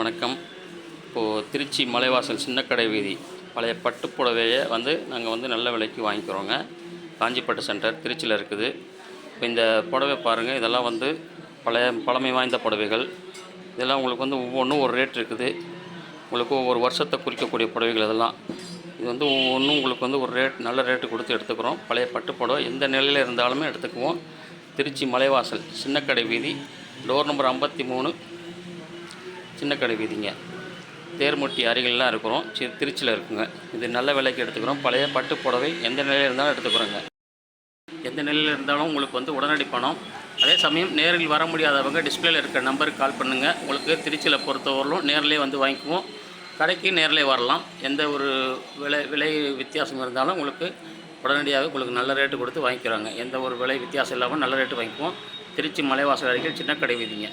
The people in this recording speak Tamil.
வணக்கம். இப்போது திருச்சி மலைவாசல் சின்னக்கடை வீதி பழைய பட்டு புடவையை வந்து நாங்கள் வந்து நல்ல விலைக்கு வாங்கிக்கிறோங்க. காஞ்சிப்பட்டு சென்டர் திருச்சியில் இருக்குது. இப்போ இந்த புடவை பாருங்கள் இதெல்லாம் வந்து பழைய பழமை வாய்ந்த புடவைகள். இதெல்லாம் உங்களுக்கு வந்து ஒவ்வொன்றும் ஒரு ரேட் இருக்குது. உங்களுக்கு ஒவ்வொரு வருஷத்தை குறிக்கக்கூடிய புடவைகள் இதெல்லாம். இது வந்து ஒவ்வொன்றும் உங்களுக்கு வந்து ஒரு ரேட் நல்ல ரேட்டு கொடுத்து எடுத்துக்கிறோம். பழைய பட்டு புடவை எந்த நிலையில் இருந்தாலுமே எடுத்துக்குவோம். திருச்சி மலைவாசல் சின்னக்கடை வீதி டோர் நம்பர் ஐம்பத்தி மூணு சின்னக்கடை வீதிங்க. தேர்முட்டி அருகிலெலாம் இருக்கிறோம். சி திருச்சியில் இருக்குங்க. இது நல்ல விலைக்கு எடுத்துக்கிறோம். பழைய பட்டு புடவை எந்த நிலையில் இருந்தாலும் எடுத்துக்கிறோங்க. எந்த நிலையில் இருந்தாலும் உங்களுக்கு வந்து உடனடி பணம். அதே சமயம் நேரில் வர முடியாதவங்க டிஸ்பிளேல இருக்கிற நம்பருக்கு கால் பண்ணுங்கள் உங்களுக்கு திருச்சியில் பொறுத்தவரையிலும் நேர்லேயே வந்து வாங்கிக்குவோம். கடைக்கு நேர்லேயே வரலாம். எந்த ஒரு விலை விலை வித்தியாசம் இருந்தாலும் உங்களுக்கு உடனடியாக உங்களுக்கு நல்ல ரேட்டு கொடுத்து வாங்கிக்கிறாங்க. எந்த ஒரு விலை வித்தியாசம் இல்லாமல் நல்ல ரேட்டு வாங்கிக்குவோம். திருச்சி மலைவாசல் அருகில் சின்னக்கடை வீதிங்க.